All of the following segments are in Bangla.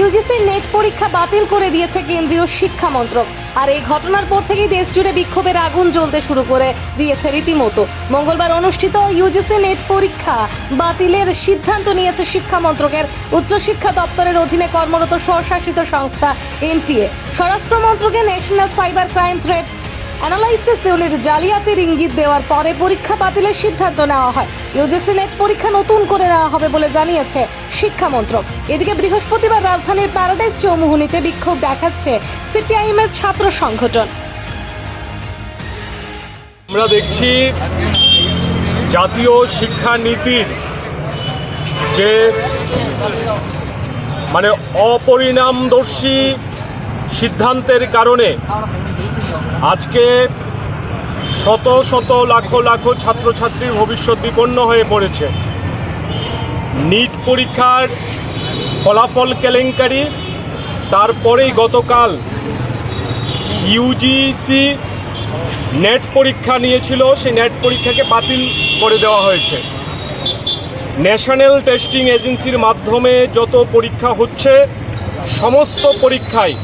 ইউজিসির নেট পরীক্ষা বাতিল করে দিয়েছে কেন্দ্রীয় শিক্ষা মন্ত্রক। আর এই ঘটনার পর থেকেই দেশ জুড়ে বিক্ষোভের আগুন জ্বলতে শুরু করে দিয়েছে রীতিমতো। মঙ্গলবার অনুষ্ঠিত ইউজিসি নেট পরীক্ষা বাতিলের সিদ্ধান্ত নিয়েছে শিক্ষা মন্ত্রকের উচ্চশিক্ষা দপ্তরের অধীনে কর্মরত স্বশাসিত সংস্থা এনটিএ। স্বরাষ্ট্র মন্ত্রকে national cyber crime threat analysis unit জালিয়াতির ইঙ্গিত দেওয়ার পরে পরীক্ষা বাতিলের সিদ্ধান্ত নেওয়া হয়। ইউজিসি নেট পরীক্ষা নতুন করে নেওয়া হবে বলে জানিয়েছে শিক্ষা মন্ত্রক এদিকে বৃহস্পতিবার রাজধানীর প্যারাডাইস চৌমুহনীতে বিক্ষোভ দেখাচ্ছে সিপিআইএম এর ছাত্র সংগঠন। আমরা দেখছি জাতীয় শিক্ষা নীতির যে মানে অপরিণামদর্শী সিদ্ধান্তের কারণে আজকে শত শত লাখো লাখো ছাত্রছাত্রীর ভবিষ্যৎ বিপন্ন হয়ে পড়েছে। নিট পরীক্ষার ফলাফল কেলেঙ্কারি। তারপরেই গতকাল ইউজিসি নেট পরীক্ষা নিয়েছিল, সেই নেট পরীক্ষাকে বাতিল করে দেওয়া হয়েছে। ন্যাশনাল টেস্টিং এজেন্সির মাধ্যমে যত পরীক্ষা হচ্ছে, সমস্ত পরীক্ষায়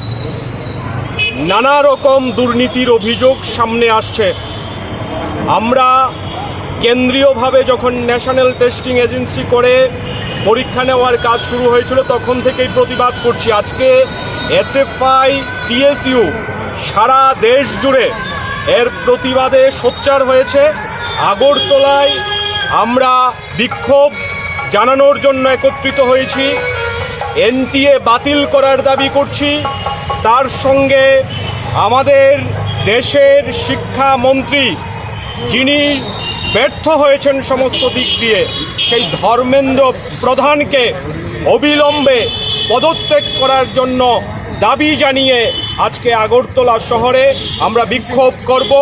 নানা রকম দুর্নীতির অভিযোগ সামনে আসছে। আমরা কেন্দ্রীয়ভাবে যখন ন্যাশনাল টেস্টিং এজেন্সি করে পরীক্ষা নেওয়ার কাজ শুরু হয়েছিল, তখন থেকেই প্রতিবাদ করছি। আজকে এসএফআই, টিএসইউ সারা দেশ জুড়ে এর প্রতিবাদে সোচ্চার হয়েছে। আগরতলায় আমরা বিক্ষোভ জানানোর জন্য একত্রিত হয়েছি। এনটিএ বাতিল করার দাবি করছি। তার সঙ্গে আমাদের দেশের শিক্ষামন্ত্রী যিনি ব্যর্থ হয়েছেন সমস্ত দিক দিয়ে, সেই ধর্মেন্দ্র প্রধানকে অবিলম্বে পদত্যাগ করার জন্য দাবি জানিয়ে আজকে আগরতলা শহরে আমরা বিক্ষোভ করব।